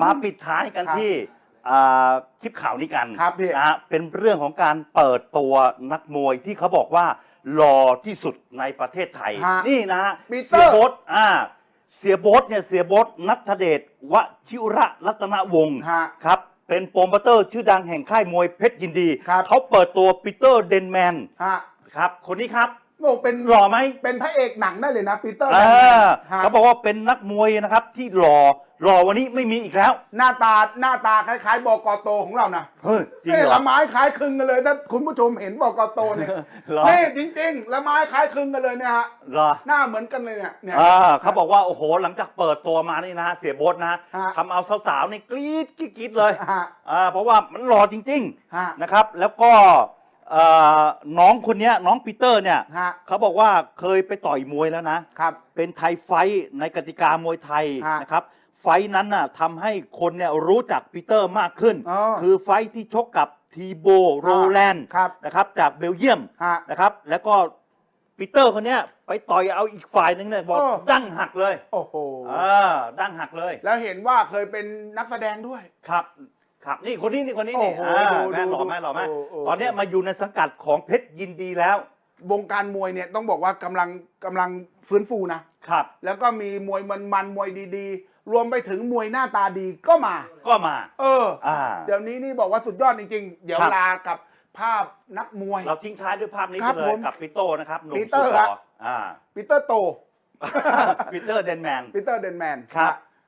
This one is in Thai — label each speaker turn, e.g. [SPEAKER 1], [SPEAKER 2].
[SPEAKER 1] มาปิดท้ายกัน
[SPEAKER 2] ครับ
[SPEAKER 1] ที่อ่าคลิปข่าวนี้กัน
[SPEAKER 2] ครับพี่
[SPEAKER 1] นะฮะเป็นเรื่องของการเปิดตัวนักมวยที่เขาบอกว่าหล่อที่สุดในประเทศไทย
[SPEAKER 2] ฮะ
[SPEAKER 1] นี่นะฮะ
[SPEAKER 2] ปีเตอร์
[SPEAKER 1] เสียโบดอ่า เสียโบดเนี่ยเสียโบดนัทเดชวชิระรัตนวงศ์
[SPEAKER 2] ฮะ
[SPEAKER 1] ครับ เป็นโปรโมเตอร์ชื่อดังแห่งค่ายมวยเพชรยินดี
[SPEAKER 2] ครับ
[SPEAKER 1] เขาเปิดตัวปีเตอร์เดนแมน
[SPEAKER 2] ฮะ
[SPEAKER 1] ครับ คนนี้ครับ
[SPEAKER 2] โอ้เป็น
[SPEAKER 1] หล่อไหม
[SPEAKER 2] เป็นพระเอกหนังได้เลยนะปีเตอร์
[SPEAKER 1] อ่า
[SPEAKER 2] ฮะ
[SPEAKER 1] เขาบอกว่าเป็นนักมวยนะครับ ที่หล่อหล่อวันนี้ไม่มีอีกแล้ว
[SPEAKER 2] หน้าตาหน้าตาคล้ายๆ บกโตของเรานะ
[SPEAKER 1] เฮ้ยจริง
[SPEAKER 2] เอ้ย
[SPEAKER 1] เหรอ
[SPEAKER 2] ละไม้คล้ายคลึงกันเลยถ้าคุณผู้ชมเห็นบกโตเนี่ย
[SPEAKER 1] เหรอ
[SPEAKER 2] นี่จริงๆละไม้คล้ายคลึงกันเลยเนี่ยฮะ
[SPEAKER 1] เหรอ
[SPEAKER 2] หน้าเหมือนกันเลยเนี่ยเนี่ย
[SPEAKER 1] อ่าเขาบอกว่าโอ้โหหลังจากเปิดตัวมานี่นะเสียโบดนะ
[SPEAKER 2] ฮะ
[SPEAKER 1] ทำเอาสาวๆนี่กรี๊ดกรี๊ดกรี๊ดเลย
[SPEAKER 2] ฮะ
[SPEAKER 1] อ่าเพราะว่ามันหล่อจริง
[SPEAKER 2] ฮะ
[SPEAKER 1] ๆนะครับ แล้วก็ เอ่อน้องคนเนี้ยน้องปีเตอร์เนี่ย
[SPEAKER 2] ฮะ
[SPEAKER 1] เขาบอกว่าเคยไปต่อยมวยแล้วนะ
[SPEAKER 2] ครับ
[SPEAKER 1] เป็นไทยไฟท์ในกติกามวยไทย
[SPEAKER 2] ฮะ
[SPEAKER 1] นะครับ ไฟท์นั้นน่ะทำให้คนเนี่ยรู้จักปีเตอร์มากขึ้น
[SPEAKER 2] อ๋อ
[SPEAKER 1] คือไฟท์ที่ชกกับทีโบโรแลนด์
[SPEAKER 2] ครับ
[SPEAKER 1] นะครับจากเบลเยียม
[SPEAKER 2] ฮะ
[SPEAKER 1] นะครับ แล้วก็ปีเตอร์คนเนี้ยไปต่อยเอาอีกฝ่ายหนึงเนี่ยบอก
[SPEAKER 2] เออ
[SPEAKER 1] ดั้งหักเลย
[SPEAKER 2] โอ้โห
[SPEAKER 1] อ่าดั้งหักเลย
[SPEAKER 2] แล้วเห็นว่าเคยเป็นนักแสดงด้วย
[SPEAKER 1] ครับ ครับนี่คนนี้นี่คนนี้นี่
[SPEAKER 2] โอ้โห
[SPEAKER 1] อ่า
[SPEAKER 2] ดู
[SPEAKER 1] แม่หล่อ
[SPEAKER 2] ดู
[SPEAKER 1] แม่หล่อแม่
[SPEAKER 2] โอ้โอ้
[SPEAKER 1] ตอนเนี้ยมาอยู่ในสังกัดของเพชรยินดีแล้ว
[SPEAKER 2] วงการมวยเนี่ยต้องบอกว่ากำลังกำลังฟื้นฟูนะ
[SPEAKER 1] ครับ
[SPEAKER 2] แล้วก็มีมวยมันมันๆมวยดีๆ รวมไปถึงมวยหน้าตาดีก็มา
[SPEAKER 1] ก็มา
[SPEAKER 2] เออ
[SPEAKER 1] อ่า
[SPEAKER 2] เดี๋ยวนี้นี่บอกว่าสุดยอดจริงๆ เดี๋ยว
[SPEAKER 1] ครับ
[SPEAKER 2] ลากับภาพนักมวย
[SPEAKER 1] เราทิ้งท้ายด้วยภาพนี้
[SPEAKER 2] ครั
[SPEAKER 1] ไป
[SPEAKER 2] บ
[SPEAKER 1] เล
[SPEAKER 2] ผ
[SPEAKER 1] ย
[SPEAKER 2] ม
[SPEAKER 1] กับปีโต้นะครับหนุ่ม
[SPEAKER 2] ปีเต
[SPEAKER 1] สุ
[SPEAKER 2] อ
[SPEAKER 1] ด
[SPEAKER 2] ร์
[SPEAKER 1] หล่อ
[SPEAKER 2] ครับ
[SPEAKER 1] อ่า
[SPEAKER 2] ปีเตอร์โต
[SPEAKER 1] ปีเตอร์เดนแมน
[SPEAKER 2] ปีเตอร์เดนแมน
[SPEAKER 1] ครับ